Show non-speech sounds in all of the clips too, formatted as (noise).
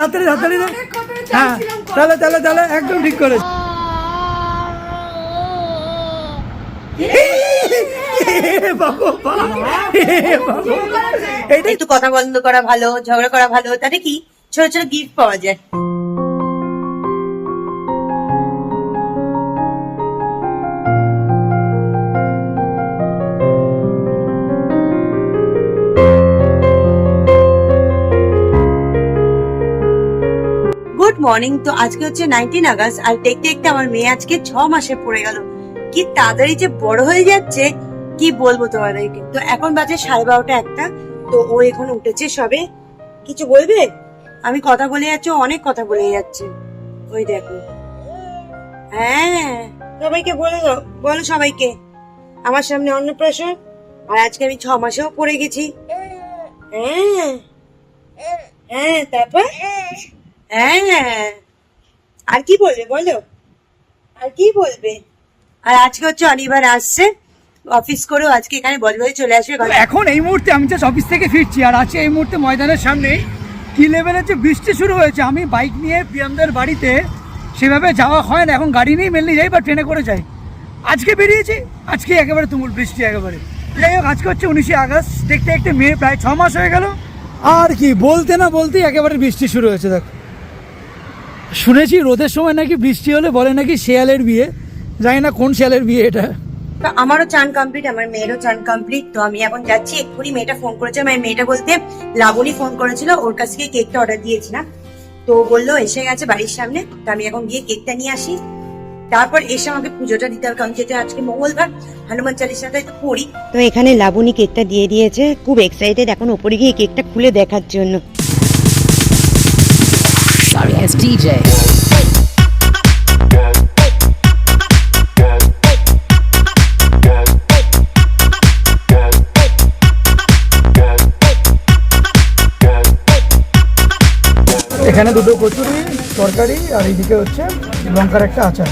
হাতালি হাতালি হ্যাঁ তাহলে তাহলে তাহলে একদম ঠিক একটু কথা বন্ধ করা ভালো ঝগড়া করা ভালো তাহলে কি? ছোট ছোট গিফট পাওয়া যায়। মর্নিং তো আজকে হচ্ছে নাইনটিন আগস্ট, আর দেখতে দেখতে আমার মেয়ে আজকে ছ মাসে পড়ে গেল। কি তাড়াতাড়ি যে বড় হয়ে যাচ্ছে, কি বলব তোমাদেরকে? তো এখন বাজে সাড়ে বারোটা একটা, তো ও এখন উঠেছে সবে। কিছু বলবে? আমি কথা বলে যাচ্ছি অনেক কথা বলে যাচ্ছে। ওই দেখো। হ্যাঁ সবাইকে বলে দাও, বলো সবাইকে। আমার সামনে অন্নপ্রাশন, আর আজকে আমি ছ মাসেও পড়ে গেছি। হ্যাঁ হ্যাঁ তারপর? হ্যাঁ। আর কি বলবে বলো? আর কি বলবে? আর আজকে হচ্ছে অনিবার আসছে। অফিস করেও আজকে এখানে বজবজে চলে আসবে। এখন এই মুহূর্তে আমি জাস্ট অফিস থেকে ফিরছি আর আছে এই মুহূর্তে ময়দানের সামনে কি লেভেলের যে বৃষ্টি শুরু হয়েছে, আমি বাইক নিয়ে প্রিয়ামদের বাড়িতে সেভাবে যাওয়া হয় না, এখন গাড়ি নিয়েই মেনলি যাই বা ট্রেনে করে যাই। আজকে বেরিয়েছি আজকে একেবারে তুমুল বৃষ্টি একেবারে। যাই হোক, আজকে হচ্ছে উনিশে আগস্ট, দেখতে দেখতে মেয়ে প্রায় ছ মাস হয়ে গেল। আর কি, বলতে না বলতেই একেবারে বৃষ্টি শুরু হয়েছে, দেখো। শুনেছি রোদের সময় নাকি বৃষ্টি হলে বলে নাকি শেয়ালের বিয়ে। জানি না কোন শেয়ালের বিয়ে এটা। তো আমারও চান কমপ্লিট আমার মেয়েরও চান কমপ্লিট তো আমি এখন যাচ্ছি এক্ষুনি মেয়েটা ফোন করেছে আমার মেয়েটা বলতে লাবণী ফোন করেছিল ওর কাছ থেকে কেকটা অর্ডার দিয়েছিলাম তো বলল এসে গেছে বাড়ির সামনে তো আমি এখন গিয়ে কেকটা নিয়ে আসি। তারপর এসে আমাকে পুজোটা দিতে হবে কারণ যেটা আজকে মঙ্গলবার হনুমান চালিশাটা তো পড়ি। তো এখানে লাবণী কেকটা দিয়ে দিয়েছে খুব এক্সাইটেড এখন ওপরে গিয়ে কেকটা খুলে দেখার জন্য। Sorry, it's DJ. এখানে দুটো কচুরি তরকারি আর এইদিকে হচ্ছে লঙ্কার একটা আচার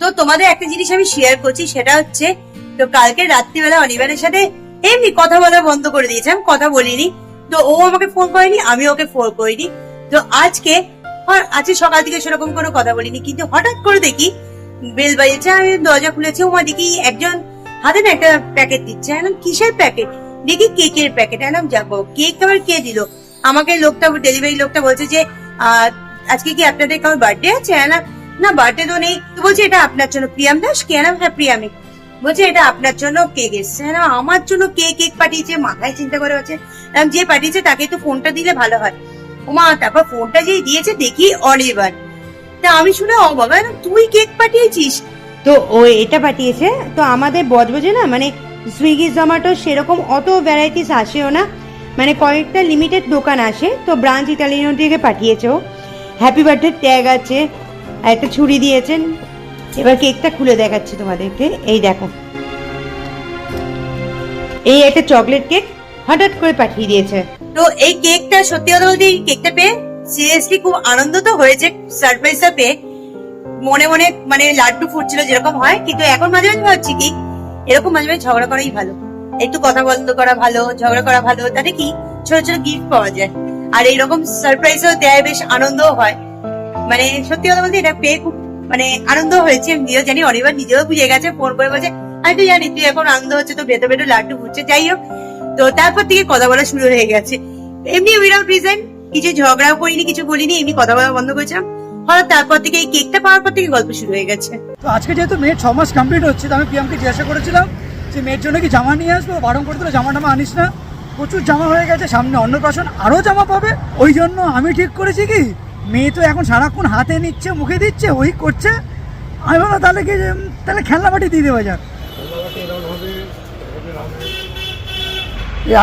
তো তোমাদের একটা জিনিস আমি শেয়ার করছি সেটা হচ্ছে তো কালকে রাত্রিবেলা অনিবারের সাথে এমনি কথা বলা বন্ধ করে দিয়েছে আমি কথা বলিনি তো ও আমাকে ফোন করেনি আমি ওকে ফোন করিনি। তো আজকে আজকে সকাল থেকে সেরকম কোনো কথা বলিনি, কিন্তু হঠাৎ করে দেখি বেল বাজেছে আমি দরজা খুলেছি ওমা দেখি একজন হাতে না একটা প্যাকেট দিচ্ছে, আমি কিসের প্যাকেট দেখি কেকের প্যাকেট এলাম যাব কেক আবার কে দিল? আমাকে লোকটা ডেলিভারি লোকটা বলছে যে আজকে কি আপনাদের কারোর বার্থডে আছে? না বার্থডে তো নেই। তো বলছে, এটা আপনার জন্য, প্রিয়াম দাস? কে হ্যাঁ প্রিয়ামিক বলছে এটা আপনার জন্য কেক এসছে। না আমার জন্য কে কেক পাঠিয়েছে? মাথায় চিন্তা করে হচ্ছে যে পাঠিয়েছে তাকে তো ফোনটা দিলে ভালো হয়। ওমা তারপর ফোনটা যেই দিয়েছে দেখি অনিবার তা আমি শুনে আমি বললাম, তুই কেক পাঠিয়েছিস? তো ও এটা পাঠিয়েছে তো আমাদের বজবজে না মানে সুইগি জোম্যাটো সেরকম অত ভ্যারাইটিস আসেও না। মানে কয়েকটা লিমিটেড দোকান আসে তো ব্রাঞ্চ ইটালিয়ানো থেকে পাঠিয়েছে ও। হ্যাপি বার্থডে ট্যাগ আছে একটা ছুরি দিয়েছেন। এবার কেকটা খুলে দেখাচ্ছি তোমাদেরকে। এই দেখো। এই একটা চকলেট কেক হঠাৎ করে পাঠিয়ে দিয়েছে। তো এই কেকটা সত্যি কথা বলতে এই কেকটা পেয়ে সিরিয়াসলি খুব আনন্দ তো হয়েছে সারপ্রাইজটা পেয়ে। মনে মনে মানে লাড্ডু ফুটছিল যেরকম হয়, কিন্তু এখন মাঝে মাঝে ভাবছি কি, এরকম মাঝে মাঝে ঝগড়া করাই ভালো। একটু কথা বন্ধ করা ভালো, ঝগড়া করা ভালো, তাতে কি ছোট ছোট গিফট পাওয়া যায়। আর এইরকম সারপ্রাইজও দেয়, বেশ আনন্দও হয়। মানে সত্যি কথা বলতে এটা পেয়ে খুব মানে আনন্দ হয়েছে আমি নিজেও জানি অনিবার নিজেও বুঝে গেছে, ফোন করে বলছে আমি তো জানি তুই এখন আনন্দ হচ্ছে তো ভেতর ভেতর লাড্ডু ফুটছে যাই হোক। তো তারপর থেকে কথা বলা শুরু হয়ে গেছে। এমনি উইদাউট রিজন কিছু ঝগড়াও করিনি, কিছু বলিনি, এমনি কথা বলা বন্ধ করেছিলাম। হঠাৎ তারপর থেকে এই কেকটা পাওয়ার পর থেকে গল্প শুরু হয়ে গেছে। তো আজকে যেহেতু মেয়ের ছ মাস কমপ্লিট হচ্ছে, তো আমি পিএমকে জিজ্ঞাসা করেছিলাম যে, মেয়ের জন্য কি জামা নিয়ে আসব? বারণ করে দিল, জামা টামা আনিস না। প্রচুর জামা হয়ে গেছে, সামনে অন্নপ্রাশন আরও জামা পাবে। ওই জন্য আমি ঠিক করেছি কি? মেয়ে তো এখন সারাক্ষণ হাতে নিচ্ছে, মুখে দিচ্ছে, ওই করছে। আমি ভাবলাম তাহলে কি, তাহলে খেলনা বাটি দিয়ে দেওয়া যাক।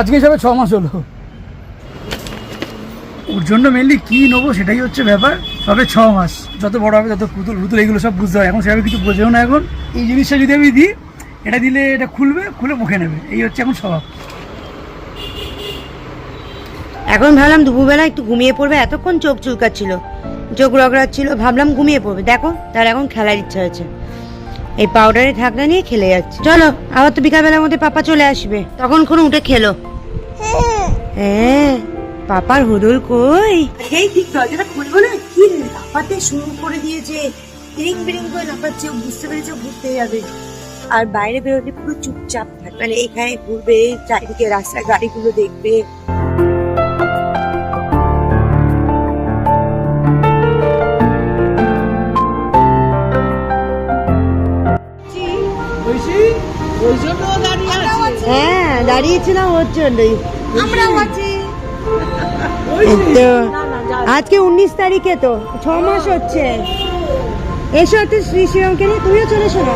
আজকে হিসাবে ছ মাস হলো। ওর জন্য মেনলি কী নেব সেটাই হচ্ছে ব্যাপার। সবে ছ মাস। যত বড় হবে, তত পুতুল পুতুল এগুলো সব বুঝতে হবে। এখন সেভাবে কিছু বোঝেও না এখন। এই জিনিসটা যদি আমি দিই, এটা দিলে এটা খুলবে, খুলে মুখে নেবে। এই হচ্ছে এখন স্বভাব। এখন ভাবলাম দুপুরবেলা একটু ঘুমিয়ে পড়বে, এতক্ষণ চোখ চুলকাচ্ছিল। চোখ রগড়াচ্ছিল, ভাবলাম ঘুমিয়ে পড়বে। দেখো, তার এখন খেলার ইচ্ছা হয়েছে এই পাউডারে ঢাকনা নিয়ে খেলে যাচ্ছে। চলো, আবার তো বিকালবেলার মধ্যে পাপা চলে আসবে। তখন কোনো উঠে খেলো। হ্যাঁ পাপার হুদুল কই? এই ঠিক দরজাটা খুলবো না? কি লাফাতে শুরু করে দিয়েছে। রিং বিরিং করে লাফাচ্ছে, ও বুঝতে পেরেছে ঘুরতে যাবে। আর বাইরে বেরোলে পুরো চুপচাপ থাকবে। মানে এখানে ঘুরবে, চারিদিকে রাস্তায় গাড়িগুলো দেখবে। দাঁড়িয়েছিলাম ওর জন্যই। আমরাও আছি। তো আজকে উনিশ তারিখে তো ছ মাস হচ্ছে। এসো একটু শ্রী শ্রীরামকে নিয়ে তুমিও চলে এসো না।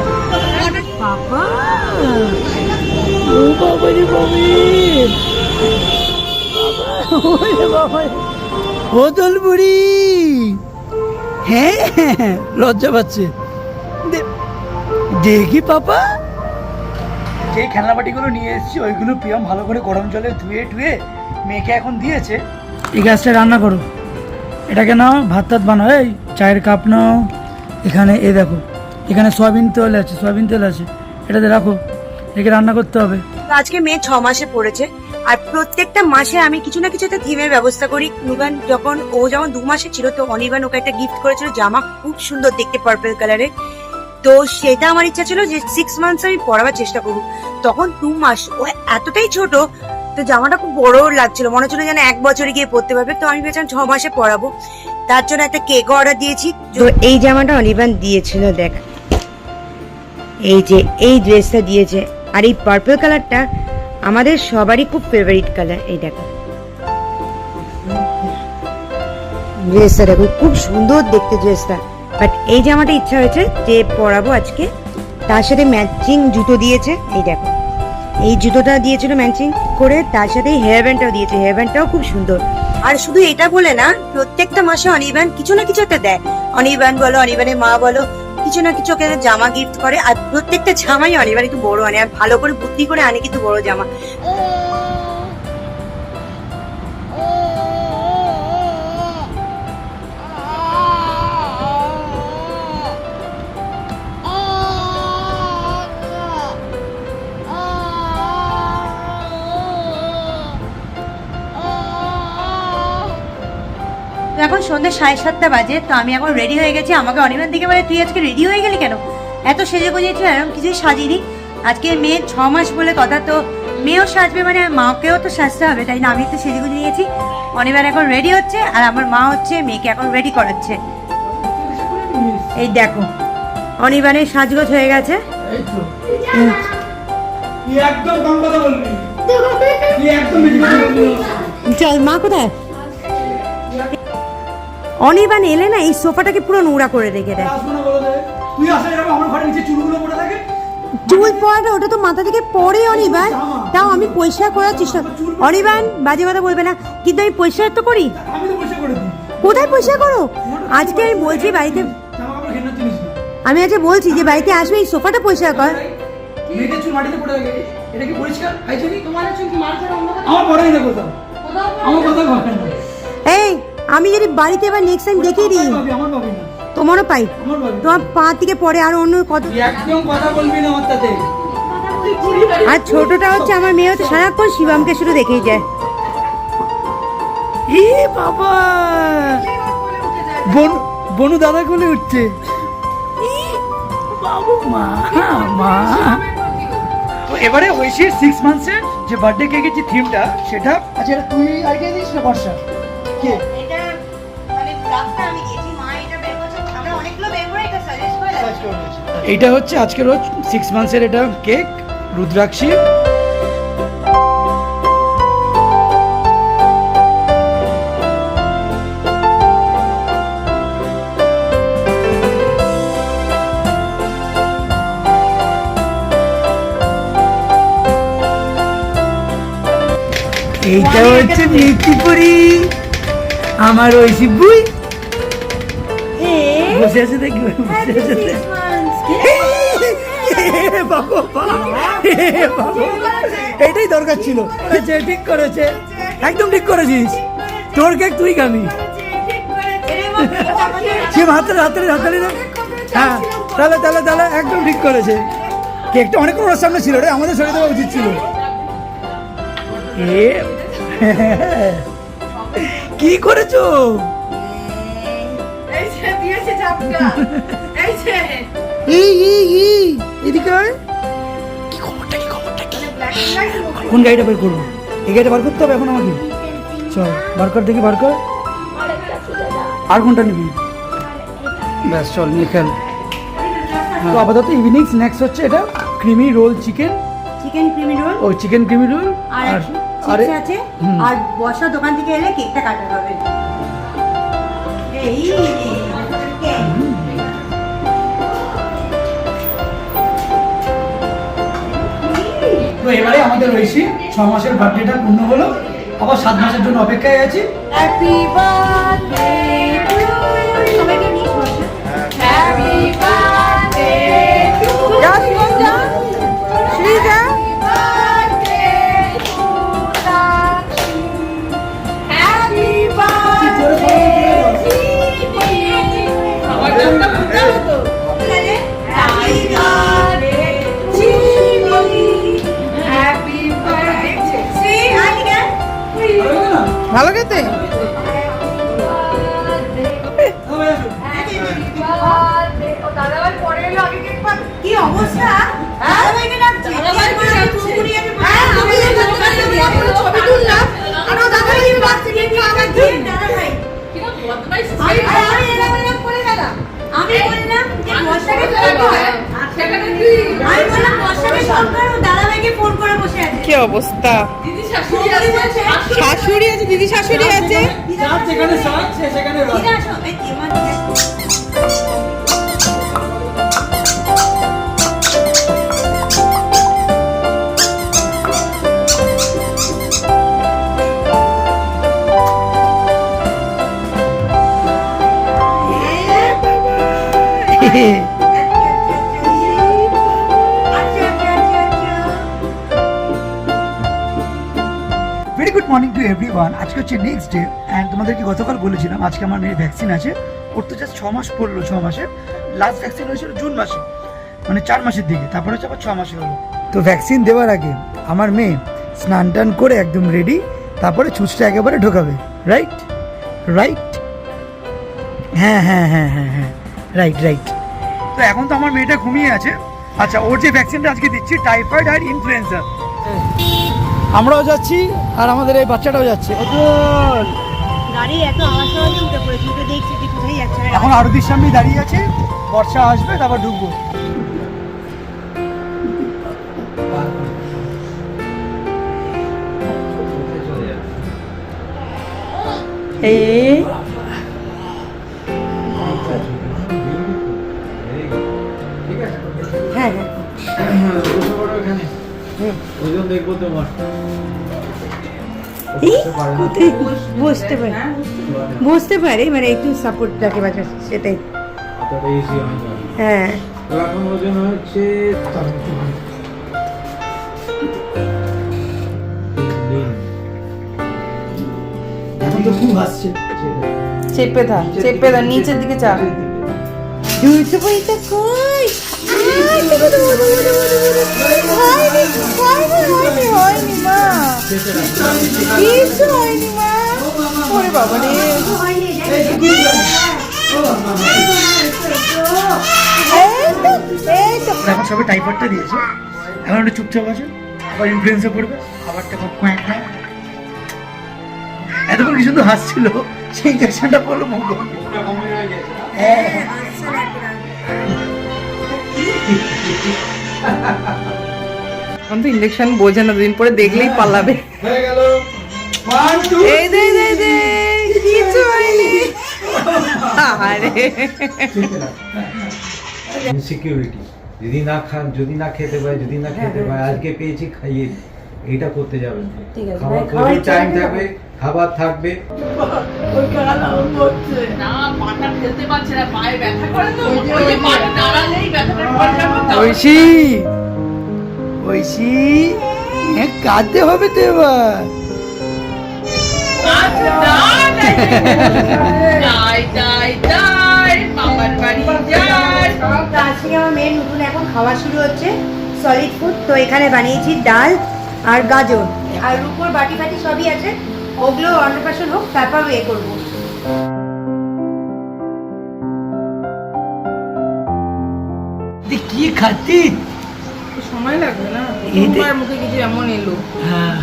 বুড়ি। হ্যাঁ লজ্জা পাচ্ছে। দেখি পাপা। যে খেলনাবাটিগুলো নিয়ে এসেছি, ওইগুলো প্রিয়ম ভালো করে গরম জলে ধুয়ে টুয়ে মেয়েকে এখন দিয়েছে। এই গ্যাসটা রান্না করো। এটাকে নাও, ভাত টাত বানাও। এই চায়ের কাপ নাও। এখানে এ দেখো, এখানে সয়াবিন তেল আছে, সয়াবিন তেল আছে। এটাতে রাখো, একে রান্না করতে হবে। আজকে মেয়ে ছ মাসে পড়েছে, আর প্রত্যেকটা মাসে আমি কিছু না কিছু একটা থিমের ব্যবস্থা করি। নুগান যখন, ও যেমন দু মাসে ছিল, তো অনিবান ওকে একটা গিফট করেছিল, জামা খুব সুন্দর দেখতে পার্পল কালারের তো সেটা আমার ইচ্ছা ছিল যে সিক্স মান্থস আমি পরাবার চেষ্টা করব। তখন দু মাস, ও এতটাই ছোট, তো জামাটা খুব বড় লাগছিল। মনে হচ্ছিল যেন এক বছরে গিয়ে পড়তে পারবে। তো আমি ভেবেছিলাম ছ মাসে পরাবো তার জন্য একটা কেক অর্ডার দিয়েছি। তো এই জামাটা অনিবান দিয়েছিল, দেখ। এই যে, এই ড্রেসটা দিয়েছে। আর এই পার্পল কালারটা আমাদের সবারই খুব ফেভারিট কালার এই দেখো। ড্রেসটা দেখো, খুব সুন্দর দেখতে ড্রেসটা বাট এই জামাটা ইচ্ছা হয়েছে যে পরাবো আজকে, তার সাথে ম্যাচিং জুতো দিয়েছে, এই দেখো। এই জুতোটা দিয়েছিল ম্যাচিং করে, তার সাথে হেয়ার ব্যান্ডটাও দিয়েছে হেয়ার ব্যান্ডটাও খুব সুন্দর। আর শুধু এটা বলে না, প্রত্যেকটা মাসে অনির্বাণ কিছু না কিছু একটা দেয়। অনির্বাণ বলো অনির্বাণের মা বলো, কিছু না কিছু ওকে জামা গিফট করে, আর প্রত্যেকটা জামাই অনির্বাণ একটু বড় আনে, আর ভালো করে বুদ্ধি করে আনে কিন্তু বড় জামা। সন্ধ্যে সাড়ে সাতটা বাজে তো আমি এখন রেডি হয়ে গেছি। আমাকে অনির্বাণ দিকে বলে তুই আজকে রেডি হয়ে গেলি কেন? এত সেজে গুজিয়েছি এরকম কিছুই সাজিনি। আজকে মেয়ে ছ মাস বলে কথা তো মেয়েও সাজবে মানে মাকেও তো সাজতে হবে তাই না? আমি তো সেজে গুজে নিয়েছি অনির্বাণ এখন রেডি হচ্ছে আর আমার মা হচ্ছে মেয়েকে এখন রেডি করাচ্ছে। এই দেখো অনির্বাণের সাজগোজ হয়ে গেছে। এই তো। তুই অনির্বাণ এলে না এই সোফাটাকে পুরো নোংরা করে রেখে দেয়। আসব না বলে দে। তুই আসলে এরকম আমার ঘরে নিচে চুলগুলো পড়ে থাকে? চুল পড়াটা ওটা তো মাথা থেকে পড়ে অনির্বাণ। তাও আমি পরিষ্কার করার চেষ্টা অনির্বাণ বাজে কথা বলবে না। কিন্তু আমি পরিষ্কার তো করি। আমি তো পয়সা কোথায় পরিষ্কার করো? আজকে আমি বলছি বাড়িতে আমি আজকে বলছি যে বাড়িতে আসবে এই সোফাটা পরিষ্কার কর। এই আমি যদি বাড়িতে এবার নেক্সট টাইম দেখিয়ে দিই। তোমারও পাই। তোমার পা থেকে পরে আর অন্য কত একদম কথা বলবি না আমার সাথে। আর ছোটটা হচ্ছে আমার মেয়ে হচ্ছে সারাক্ষণ শিবামকে শুধু দেখেই যায়। এ বাবা! বনু বনু দাদা কোলে উঠছে। বাবু মা মা। তো এবারে ঐশীর সিক্স মান্থসের যে বার্থডে কেকের যে থিমটা সেটা আচ্ছা তুই আইডিয়া দিস না বর্ষা? কে? এইটা হচ্ছে আজকের রোজ সিক্স মান্থসের এটা কেক রুদ্রাক্ষী। এইটা হচ্ছে মিষ্টিপুরি আমার ওই শিবুই। বসে আছে দেখি বসে আছে এ বাবা। এটাই দরকার ছিল। যে ঠিক করেছে একদম ঠিক করেছিস। তোর কেক তুই খাবি। সে হাতের হাতের হাতালি না? হ্যাঁ তাহলে তাহলে তাহলে একদম ঠিক করেছে। কেকটা অনেক ওর সামনে ছিল রে আমাদের সরিয়ে দেওয়া উচিত ছিল। এ কি করেছ? এই যে দিয়েছে চাপটা। এই যে। এই এই এই এদিকে কি খবরটা কি খবরটা কি? কোন গাড়িটা বের করব? এই গাড়িটা বার করতে হবে এখন আমাকে। চল বার কর দেখি বার কর। আর কোনটা নিবি? ব্যাস চল নিয়ে খেল। তো আপাতত ইভিনিং স্ন্যাক্স হচ্ছে এটা creamy roll chicken chicken creamy roll ও চিকেন ক্রিমি রোল আর আর আর আছে। আর বর্ষা দোকান থেকে এলে কেকটা কাটা হবে। এই। আমাদের রয়েছি, ছ মাসের বার্থডেটা পূর্ণ হলো। আবার সাত মাসের জন্য অপেক্ষায় আছি। হ্যাপি বার্থডে আমি আর আমি এরকম এরকম করে গেলাম। আমি বললাম যে বর্ষাকে ফোন কর। সেখানে তুই আমি বললাম বর্ষাকে ফোন কর দাদাভাইকে ফোন করে বসে আছে। কি অবস্থা? দিদি শাশুড়ি আছে শাশুড়ি আছে দিদি শাশুড়ি আছে? সেখানে very good morning to everyone আজকে হচ্ছে নেক্সট ডে অ্যান্ড তোমাদেরকে গতকাল বলেছিলাম, আজকে আমার মেয়ের ভ্যাকসিন আছে। ওর তো জাস্ট ছ মাস পড়ল, ছ মাসে লাস্ট ভ্যাকসিন হয়েছিল জুন মাসে মানে চার মাসের দিকে। তারপরে হচ্ছে আবার ছ মাসে হলো। তো ভ্যাকসিন দেওয়ার আগে আমার মেয়ে স্নান টান করে একদম রেডি তারপরে ছুঁচটা একেবারে ঢোকাবে। রাইট রাইট হ্যাঁ হ্যাঁ হ্যাঁ হ্যাঁ হ্যাঁ। রাইট রাইট তো এখন তো আমার মেয়েটা ঘুমিয়ে আছে। আচ্ছা ওর যে ভ্যাকসিনটা আজকে দিচ্ছি টাইফয়েড আর ইনফ্লুয়েঞ্জা আমরাও যাচ্ছি আর আমাদের এই বাচ্চাটাও যাচ্ছে। এখন আরতির সামনে দাঁড়িয়ে আছে বর্ষা আসবে তারপর ঢুকবো। এই দেখব তোমার। বসতে পারে। বসতে পারে মানে একটু সাপোর্ট বাচ্চা সেটাই। হয় এখন ওজন হচ্ছে চেপে থাক চেপে থাক নিচের দিকে চাপ। পয়সা কই? এখন সবে টাইফয়েডটা দিয়েছে। এখন একটু চুপচাপ আছে আবার ইনফ্লুয়েন্সা পড়বে আবার কোয়াক। এতক্ষণ কি সুন্দর হাসছিল? সেই ইঞ্জেকশনটা পড়ল মুখ হ্যাঁ। (laughs) এখন তো ইঞ্জেকশন বোঝে না দুদিন পরে দেখলেই পালাবে। গেল। ওয়ান টু এই দে দে দে কিছু হয়নি। আরে ইনসিকিউরিটি যদি না খান যদি না খেতে পায় যদি না খেতে পায় আজকে পেয়েছি খাইয়ে এইটা করতে যাবেন ঠিক আছে, খাবার প্রচুর টাইম থাকবে খাবার থাকবে। না পাটা ফেলতে পারছে না পায়ে ব্যথা করে তো। ওই যে পাটা দাঁড়ালেই ব্যথাটা করে ঐশী ঐশী হ্যাঁ কাঁদতে হবে তো এবার। যাই যাই যাই মামার বাড়ি যাই। তো আজকে আমার মেয়ের নতুন এখন খাওয়া শুরু হচ্ছে। সলিড ফুড তো এখানে বানিয়েছি ডাল। আর গাজর। আর উপর বাটি ফাটি সবই আছে। ওগুলো অন্নপ্রাশন হোক তারপর এ করব। কি খাচ্ছি সময় লাগবে না? এতে- প্রথমবার মুখে কিছু এমন এলো। হ্যাঁ।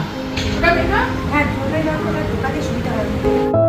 হ্যাঁ সুবিধা হবে